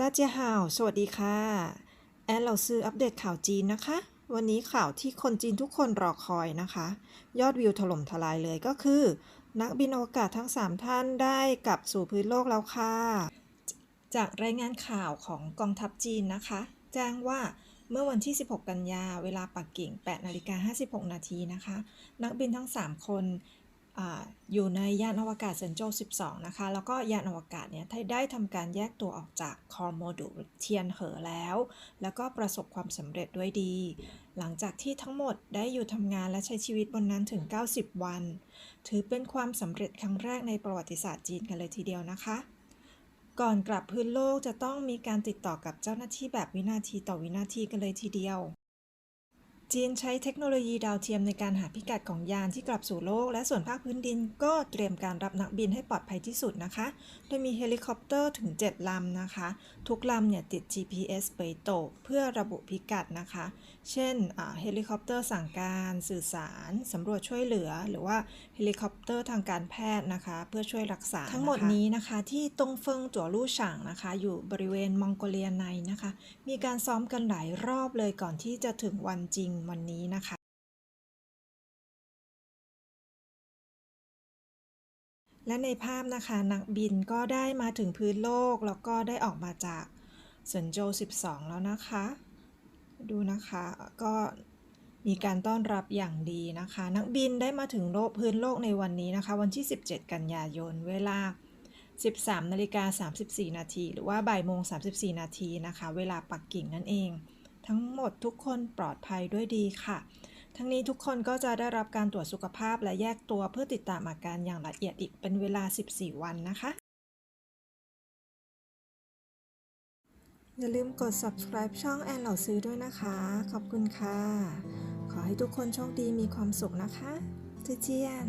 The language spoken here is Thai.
ตาเจียฮาว สวัสดีค่ะ แอนเราซื้ออัปเดตข่าวจีนนะคะ วันนี้ข่าวที่คนจีนทุกคนรอคอยนะคะ ยอดวิวถล่มทลายเลยก็คือ นักบินอวกาศทั้ง 3 ท่านได้กลับสู่พื้นโลกแล้วค่ะ จากรายงานข่าวของกองทัพจีนนะคะ แจ้งว่าเมื่อวันที่ 16 กันยา เวลาปักกิ่ง 8 นาฬิกา 56 นาทีนะคะ นักบินทั้ง 3 คน อยู่ในยานอวกาศเซนโจว12 นะคะ แล้วก็ยานอวกาศเนี่ยได้ทำการแยกตัวออกจากคอร์โมดูลเทียนเหอแล้ว แล้วก็ประสบความสำเร็จด้วยดี หลังจากที่ทั้งหมดได้อยู่ทำงานและใช้ชีวิตบนนั้นถึง 90 วัน ถือเป็นความสำเร็จครั้งแรกในประวัติศาสตร์จีนกันเลยทีเดียวนะคะ ก่อนกลับพื้นโลกจะต้องมีการติดต่อกับเจ้าหน้าที่แบบวินาทีต่อวินาทีกันเลยทีเดียว จีนใช้เทคโนโลยีดาวเทียมในการหาพิกัดของยานที่กลับสู่โลก และส่วนภาคพื้นดินก็เตรียมการรับนักบินให้ปลอดภัยที่สุดนะคะ โดยมีเฮลิคอปเตอร์ถึง 7 ลำนะคะ ทุกลำเนี่ยติด GPS เปยโตเพื่อระบุพิกัดนะคะ เช่นเฮลิคอปเตอร์สั่งการสื่อสารสำรวจช่วยเหลือ หรือว่าเฮลิคอปเตอร์ทางการแพทย์นะคะ เพื่อช่วยรักษาทั้งหมดนี้นะคะที่ตงเฟิงจั่วลู่ฉางนะคะ อยู่บริเวณมองโกเลียในนะคะ มีการซ้อมกันหลายรอบเลยก่อนที่จะถึงวันจริงวันนี้นะคะ และในภาพนะคะนักบินก็ได้มาถึงพื้นโลกแล้วก็ได้ออกมาจากเซินโจ 12 แล้วนะคะ ดูนะคะก็มีการต้อนรับอย่างดีนะคะ นักบินได้มาถึงโลกพื้นโลกในวันนี้นะคะ วันที่ 17 กันยายนเวลา 13นาฬิกา34 นาที หรือว่าบ่ายโมง 34 นาทีนะคะ เวลาปักกิ่งนั่นเอง ทั้งหมดทุกคนปลอดภัยด้วยดีค่ะ ทั้งนี้ทุกคนก็จะได้รับการตรวจสุขภาพและแยกตัวเพื่อติดตามอาการอย่างละเอียดอีกเป็นเวลา 14 วันนะคะ อย่าลืมกด subscribe ช่องแอนเหล่าซื้อด้วยนะคะ ขอบคุณค่ะ ขอให้ทุกคนโชคดีมีความสุขนะคะเจเจียน